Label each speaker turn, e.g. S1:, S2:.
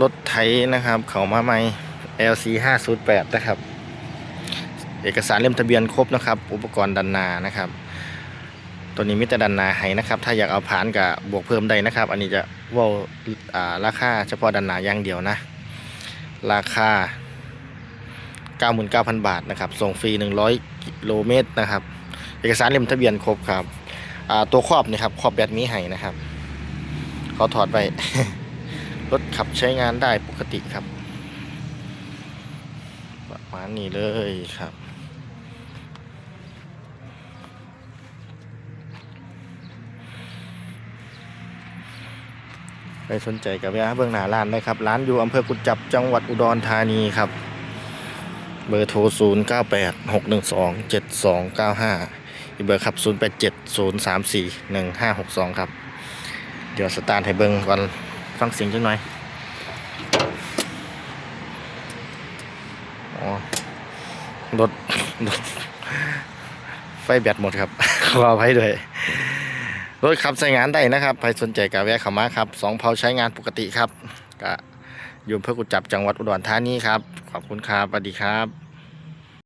S1: รถไถนะครับ เขามาใหม่ LC 508นะครับ เอกสารเล่มทะเบียนครบนะครับ อุปกรณ์ดันนานะครับ ตัวนี้มิตรดันนาให้นะครับ ถ้าอยากเอาผ่านกับบวกเพิ่มได้นะครับ อันนี้จะว่าราคาเฉพาะดันนาอย่างเดียวนะ ราคา 99,000 บาทนะครับส่งฟรี 100กิโลเมตรนะครับ เอกสารเล่มทะเบียนครบครับตัวครอบนี่ครับครอบแบตมีให้นะครับเขาถอดไป รถขับใช้งานได้ปกติครับ ประมาณนี้เลยครับใครสนใจกับแวะเบื้องหน้าร้านเลยครับ ร้านอยู่อำเภอกุจจับจังหวัดอุดรธานีครับ เบอร์โทร 0 9 8 6 1 2 7 2 9 5อีกเบอร์ครับ 0 8 7 0 3 4 1 5 6 2 ครับ เดี๋ยวสตาร์ทให้เบิ้งก่อน ฟังเสียงจังหน่อยอรถรถไฟแบตหมดครับ ขออภัยด้วยรถขับใช้งานได้นะครับใครสนใจก็แวะข้ามาครับสองเผาใช้งานปกติครับก็อยู่เพื่อกุจจับจังหวัดอุดรธานีครับ ขอบคุณครับสวัสดีครับ